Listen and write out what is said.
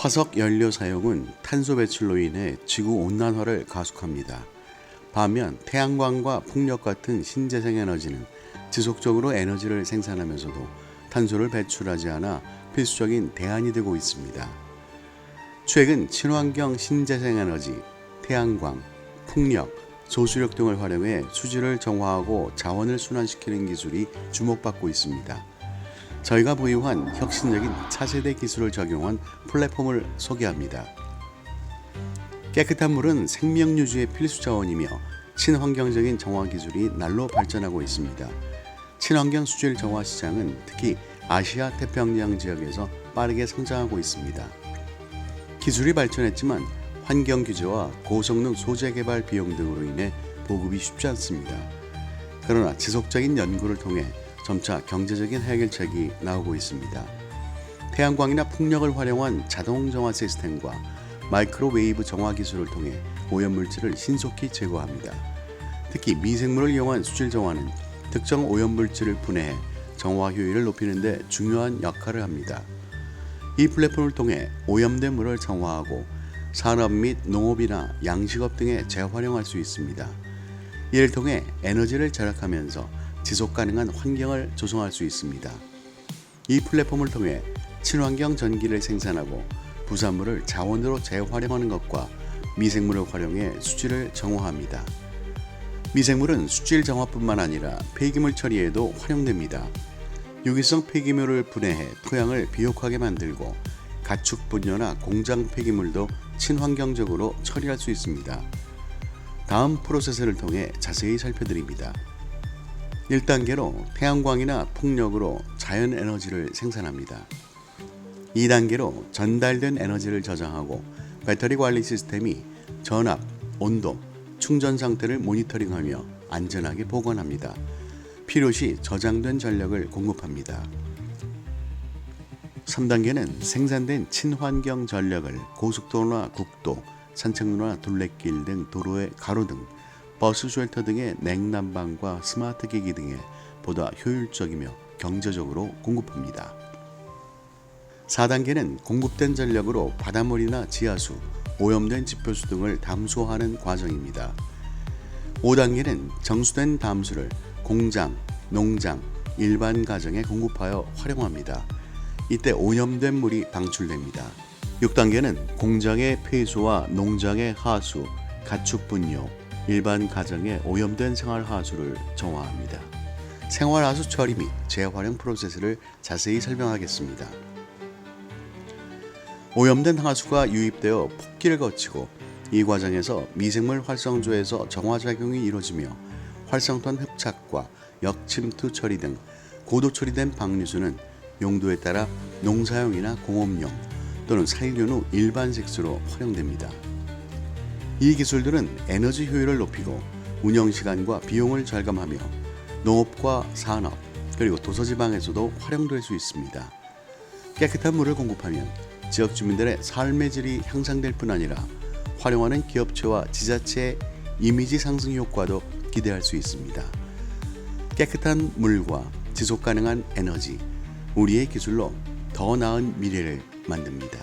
화석 연료 사용은 탄소 배출로 인해 지구 온난화를 가속합니다. 반면 태양광과 풍력 같은 신재생 에너지는 지속적으로 에너지를 생산하면서도 탄소를 배출하지 않아 필수적인 대안이 되고 있습니다. 최근 친환경 신재생 에너지, 태양광, 풍력, 소수력 등을 활용해 수질을 정화하고 자원을 순환시키는 기술이 주목받고 있습니다. 저희가 보유한 혁신적인 차세대 기술을 적용한 플랫폼을 소개합니다. 깨끗한 물은 생명 유지의 필수 자원이며 친환경적인 정화 기술이 날로 발전하고 있습니다. 친환경 수질 정화 시장은 특히 아시아 태평양 지역에서 빠르게 성장하고 있습니다. 기술이 발전했지만 환경 규제와 고성능 소재 개발 비용 등으로 인해 보급이 쉽지 않습니다. 그러나 지속적인 연구를 통해 점차 경제적인 해결책이 나오고 있습니다. 태양광이나 풍력을 활용한 자동 정화 시스템과 마이크로웨이브 정화 기술을 통해 오염물질을 신속히 제거합니다. 특히 미생물을 이용한 수질 정화는 특정 오염물질을 분해해 정화 효율을 높이는 데 중요한 역할을 합니다. 이 플랫폼을 통해 오염된 물을 정화하고 산업 및 농업이나 양식업 등에 재활용할 수 있습니다. 이를 통해 에너지를 절약하면서 지속 가능한 환경을 조성할 수 있습니다. 이 플랫폼을 통해 친환경 전기를 생산하고 부산물을 자원으로 재활용하는 것과 미생물을 활용해 수질을 정화합니다. 미생물은 수질 정화뿐만 아니라 폐기물 처리에도 활용됩니다. 유기성 폐기물을 분해해 토양을 비옥하게 만들고 가축 분뇨나 공장 폐기물도 친환경적으로 처리할 수 있습니다. 다음 프로세스를 통해 자세히 살펴드립니다. 1단계로 태양광이나 풍력으로 자연 에너지를 생산합니다. 2단계로 전달된 에너지를 저장하고 배터리 관리 시스템이 전압, 온도, 충전 상태를 모니터링하며 안전하게 보관합니다. 필요시 저장된 전력을 공급합니다. 3단계는 생산된 친환경 전력을 고속도로나 국도, 산책로나 둘레길 등 도로의 가로등, 버스 쉘터 등의 냉난방과 스마트 기기 등에 보다 효율적이며 경제적으로 공급합니다. 4단계는 공급된 전력으로 바닷물이나 지하수, 오염된 지표수 등을 담수하는 과정입니다. 5단계는 정수된 담수를 공장, 농장, 일반 가정에 공급하여 활용합니다. 이때 오염된 물이 방출됩니다. 6단계는 공장의 폐수와 농장의 하수, 가축 분뇨, 일반 가정의 오염된 생활 하수를 정화합니다. 생활 하수 처리 및 재활용 프로세스를 자세히 설명하겠습니다. 오염된 하수가 유입되어 폭기를 거치고 이 과정에서 미생물 활성조에서 정화작용이 이루어지며 활성탄 흡착과 역침투 처리 등 고도 처리된 방류수는 용도에 따라 농사용이나 공업용 또는 살균 후 일반 색수로 활용됩니다. 이 기술들은 에너지 효율을 높이고 운영 시간과 비용을 절감하며 농업과 산업 그리고 도서지방에서도 활용될 수 있습니다. 깨끗한 물을 공급하면 지역 주민들의 삶의 질이 향상될 뿐 아니라 활용하는 기업체와 지자체의 이미지 상승 효과도 기대할 수 있습니다. 깨끗한 물과 지속 가능한 에너지, 우리의 기술로 더 나은 미래를 만듭니다.